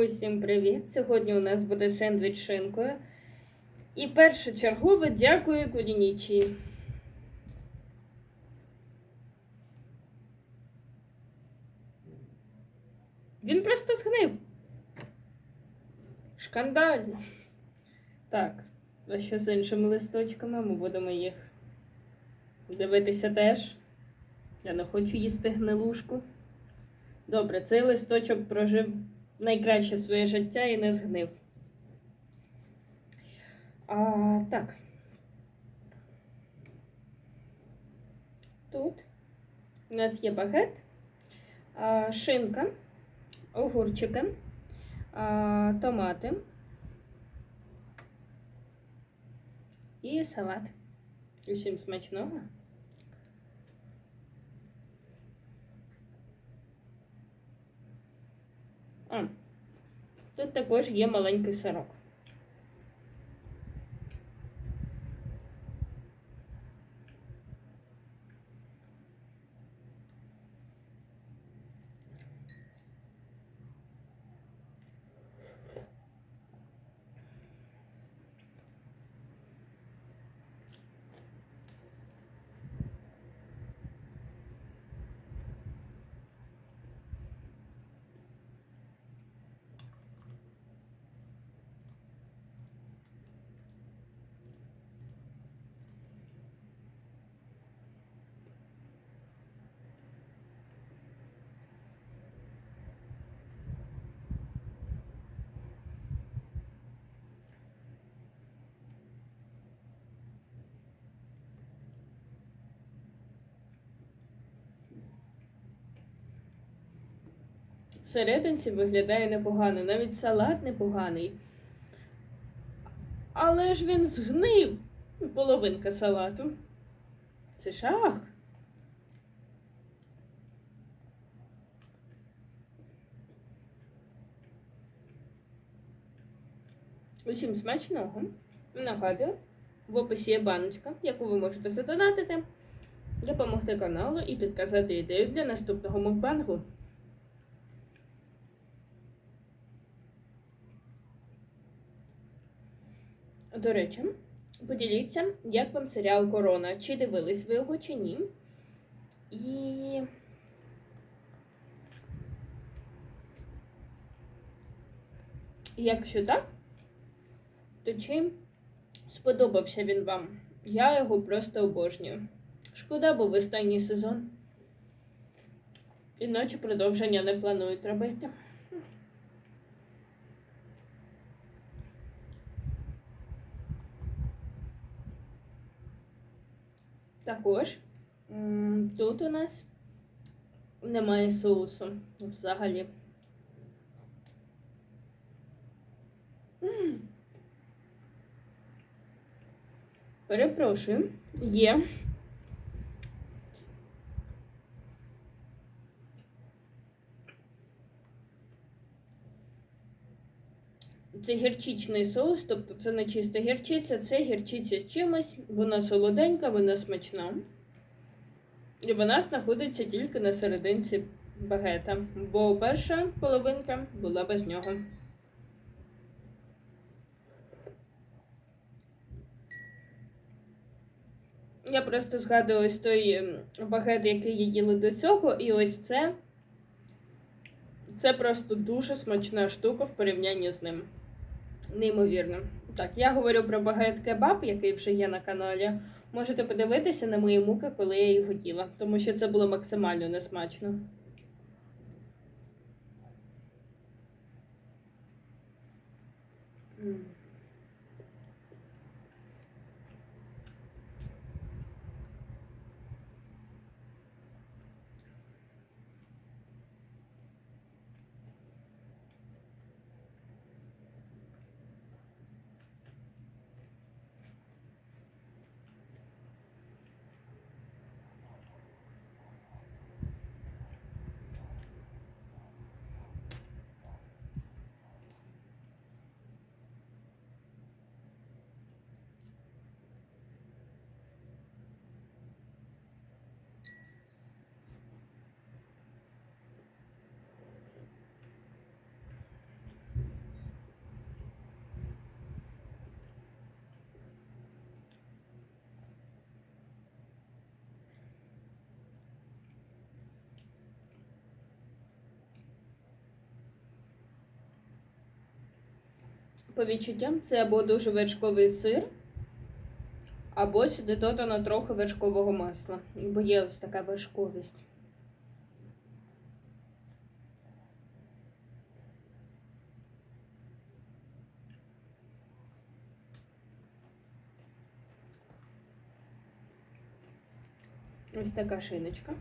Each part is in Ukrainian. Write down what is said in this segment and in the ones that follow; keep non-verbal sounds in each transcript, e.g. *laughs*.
Усім привіт! Сьогодні у нас буде сендвіч шинкою. І першочергово дякую Кулінічі. Він просто згнив. Шкандально. Так, а що з іншими листочками? Ми будемо їх дивитися теж. Я не хочу їсти гнилушку. Добре, цей листочок прожив найкраще своє життя і не згнив. А, Так. Тут у нас є багет, шинка, огурчики, томати і салат. Усім смачного. А, тут також є маленький сирок. Всерединці виглядає непогано, навіть салат непоганий. Але ж він згнив половинка салату. Це шах. Усім смачного. Нагадую, в описі є баночка, яку ви можете задонатити, допомогти каналу і підказати ідею для наступного мукбангу. До речі, поділіться, як вам серіал Корона. Чи дивились ви його, чи ні. І. Якщо так, то чим сподобався він вам? Я його просто обожнюю. Шкода, був останній сезон. Іначе продовження не планують робити. Також тут у нас немає соусу взагалі. Перепрошую, є. Це гірчичний соус, тобто це не чиста гірчиця, це гірчиця з чимось, вона солоденька, вона смачна. І вона знаходиться тільки на серединці багета, бо перша половинка була без нього. Я просто згадую ось той ем, багет, який я їла до цього, і ось це. Це просто дуже смачна штука в порівнянні з ним. Неймовірно. Так, я говорю про багет кебаб, який вже є на каналі. Можете подивитися на мої муки, коли я його їла, тому що це було максимально несмачно. М. по відчуттям це або дуже вершковий сир, або сюди додано трохи вершкового масла. Бо є ось така вершковість. Ось така шиночка.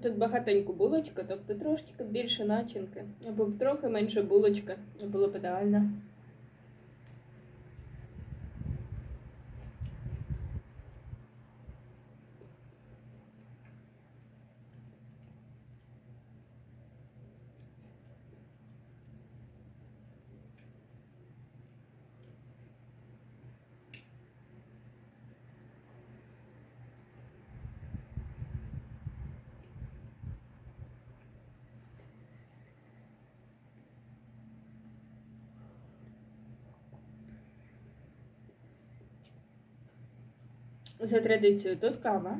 Тут багатенько булочка, тобто трошки більше начинки, або трохи менше булочка, було б ідеально. За традицією тут кава.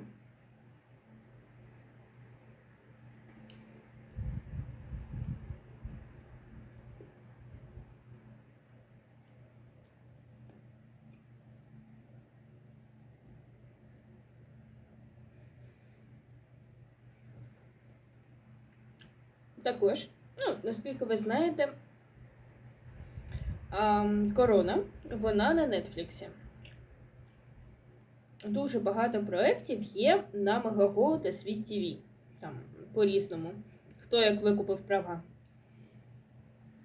Також, ну, наскільки ви знаєте, ам, корона, вона на Нетфліксі. Дуже багато проєктів є на Мегаго та Світ ТВ. Там по-різному. Хто як викупив права.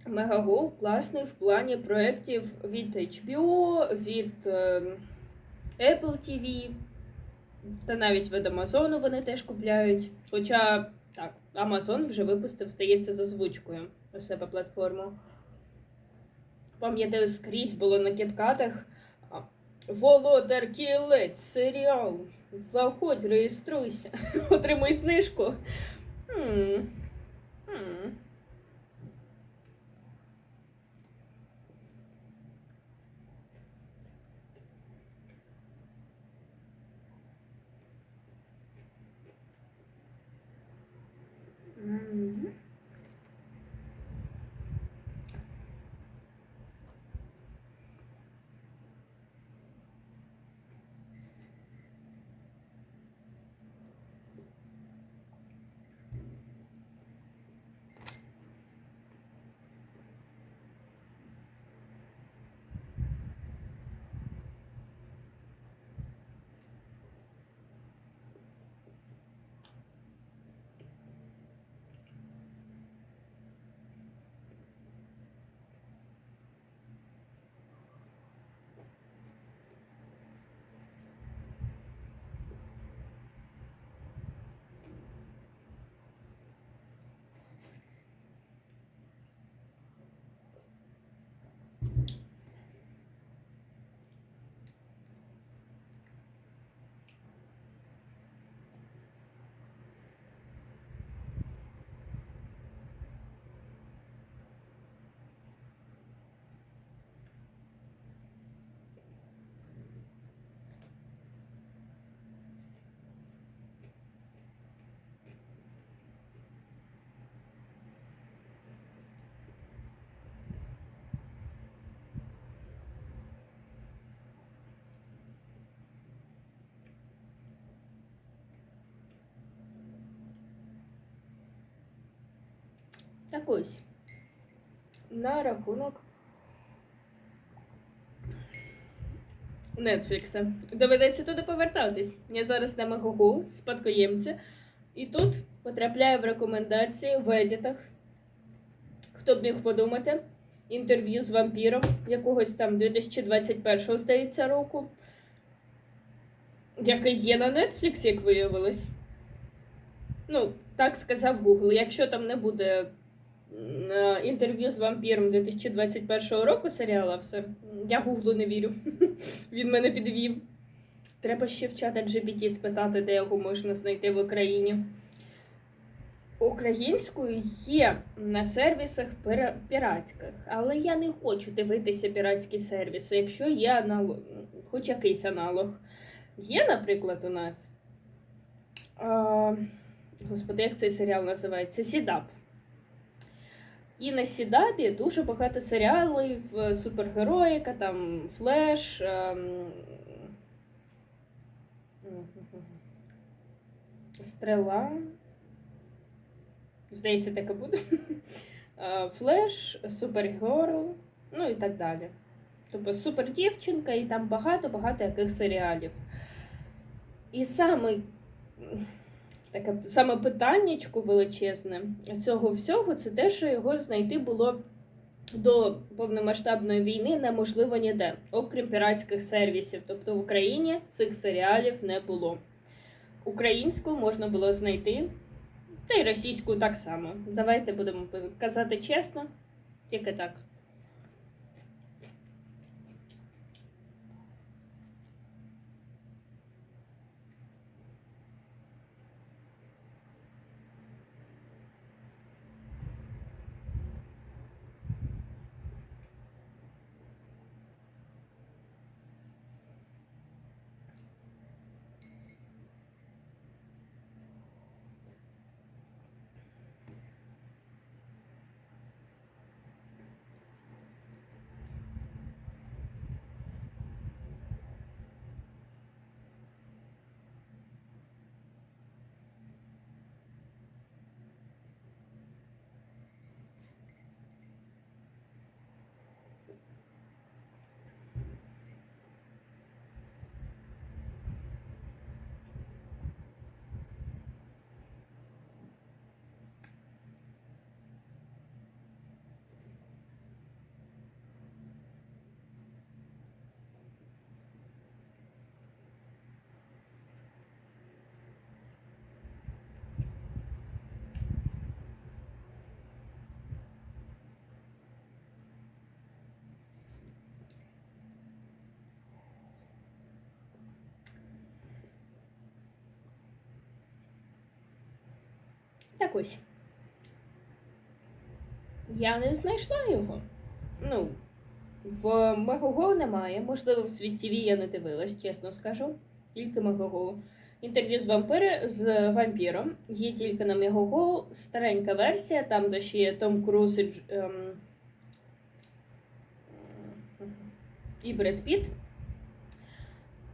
Мегаго класний в плані проєктів від HBO, від е, Apple TV, та навіть від Амазону вони теж купляють. Хоча так, Amazon вже випустив, здається, з озвучкою у себе платформу. Пам'ятаю, скрізь було на кіткатах. Володар кілець, серіал. Заходь, реєструйся, *laughs* отримуй знижку. М. М. Так ось. На рахунок Нетфлікса. Доведеться туди повертатись. Я зараз на Мегогу, спадкоємці. І тут потрапляю в рекомендації в едітах. Хто б міг подумати? Інтерв'ю з вампіром якогось там 2021, здається, року. Яке є на Netflix, як виявилось. Ну, так сказав Google. Якщо там не буде інтерв'ю з вампіром 2021 року серіала, все, я Гуглу не вірю. *laughs* Він мене підвів. Треба ще в чата GPT спитати, де його можна знайти в Україні. Українською є на сервісах піратських, але я не хочу дивитися піратські сервіси, якщо є аналог, хоч якийсь аналог. Є, наприклад, у нас. А, господи, як цей серіал називається? Сідап. І на Сідабі дуже багато серіалів, е, супергероїка, там Флеш. ем, Стрела. Здається, таке буде. *laughs* Е, Флеш, Супергерл, ну і так далі. Тобто супердівчинка і там багато-багато яких серіалів. І саме таке саме питаннячко величезне цього всього це те, що його знайти було до повномасштабної війни неможливо ніде, окрім піратських сервісів. Тобто в Україні цих серіалів не було. Українську можна було знайти, та й російську так само. Давайте будемо казати чесно, тільки так. Так ось. Я не знайшла його. Ну, в Мегого немає. Можливо, в світ ТВ я не дивилась, чесно скажу. Тільки Мегого. Інтерв'ю з вампири з вампіром. Є тільки на Мегого старенька версія, там де ще є Том Круз і, ем, і Бред Піт.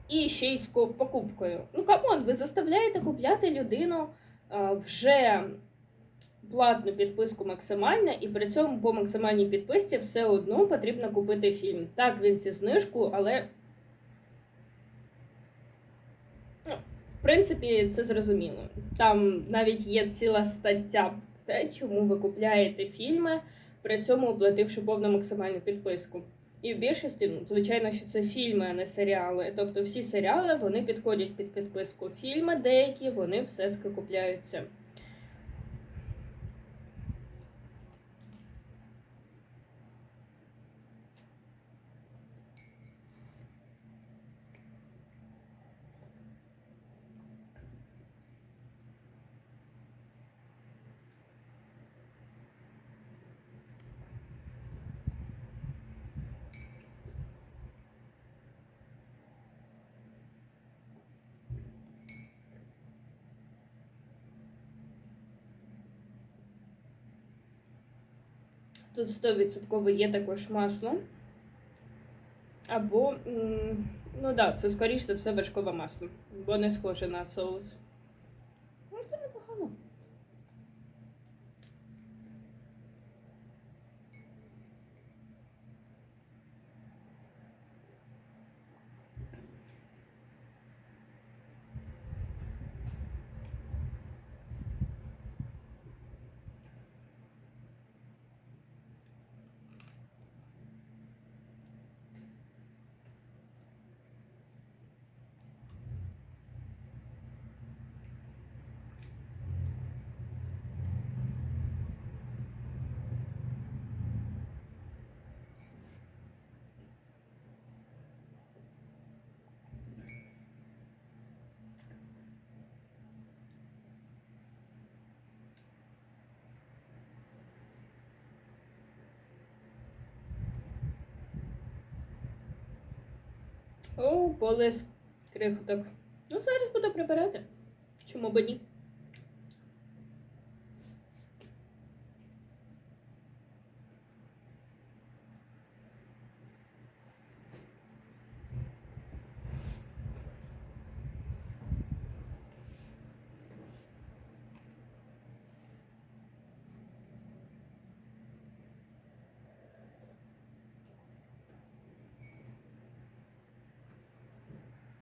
І ще й з покупкою. Ну, камон, ви заставляєте купляти людину вже платну підписку максимальна, і при цьому по максимальній підписці все одно потрібно купити фільм. Так, він зі знижку, але. Ну, в принципі, це зрозуміло. Там навіть є ціла стаття те, чому ви купляєте фільми, при цьому оплативши повну максимальну підписку. І в більшості, ну, звичайно, що це фільми, а не серіали. Тобто всі серіали вони підходять під підписку. Фільми деякі вони все-таки купляються. Тут 100% є також масло. Або, ну так, да, це скоріше все вершкове масло, бо не схоже на соус. Ну, це непогано. О, полис крихоток. Ну, зараз буду прибирати. Чому б ні?